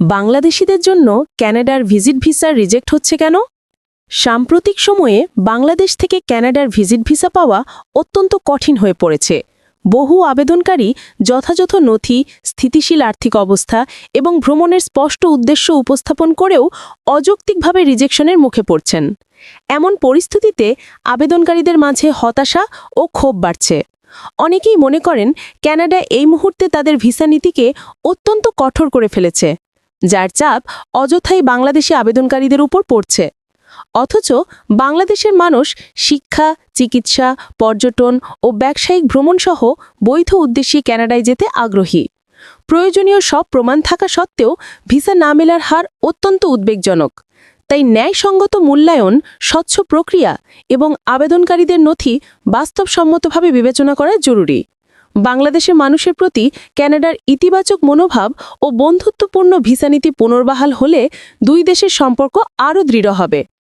বাংলাদেশিদের জন্য ক্যানাডার visit visa reject হচ্ছে কেন? সাম্প্রতিক সময়ে বাংলাদেশ থেকে ক্যানাডার ভিজিট ভিসা পাওয়া অত্যন্ত কঠিন হয়ে পড়েছে। বহু আবেদনকারী যথাযথ নথি, স্থিতিশীল আর্থিক অবস্থা এবং ভ্রমণের স্পষ্ট উদ্দেশ্য উপস্থাপন করেও অযৌক্তিকভাবে রিজেকশনের মুখে পড়ছেন। এমন পরিস্থিতিতে আবেদনকারীদের মাঝে হতাশা ও ক্ষোভ বাড়ছে। অনেকেই মনে করেন, ক্যানাডা এই মুহূর্তে তাদের ভিসা নীতিকে অত্যন্ত কঠোর করে ফেলেছে। যার চাপ অযথাই বাংলাদেশি আবেদনকারীদের উপর পড়ছে। অথচ বাংলাদেশের মানুষ শিক্ষা, চিকিৎসা, পর্যটন ও ব্যবসায়িক ভ্রমণসহ বৈধ উদ্দেশ্যে ক্যানাডায় যেতে আগ্রহী। প্রয়োজনীয় সব প্রমাণ থাকা সত্ত্বেও ভিসা না মেলার হার অত্যন্ত উদ্বেগজনক। তাই ন্যায়সঙ্গত মূল্যায়ন, স্বচ্ছ প্রক্রিয়া এবং আবেদনকারীদের নথি বাস্তবসম্মতভাবে বিবেচনা করা জরুরি। বাংলাদেশের মানুষের প্রতি ক্যানাডার ইতিবাচক মনোভাব ও বন্ধুত্বপূর্ণ ভিসা নীতি পুনর্বহাল হলে দুই দেশের সম্পর্ক আরও দৃঢ় হবে।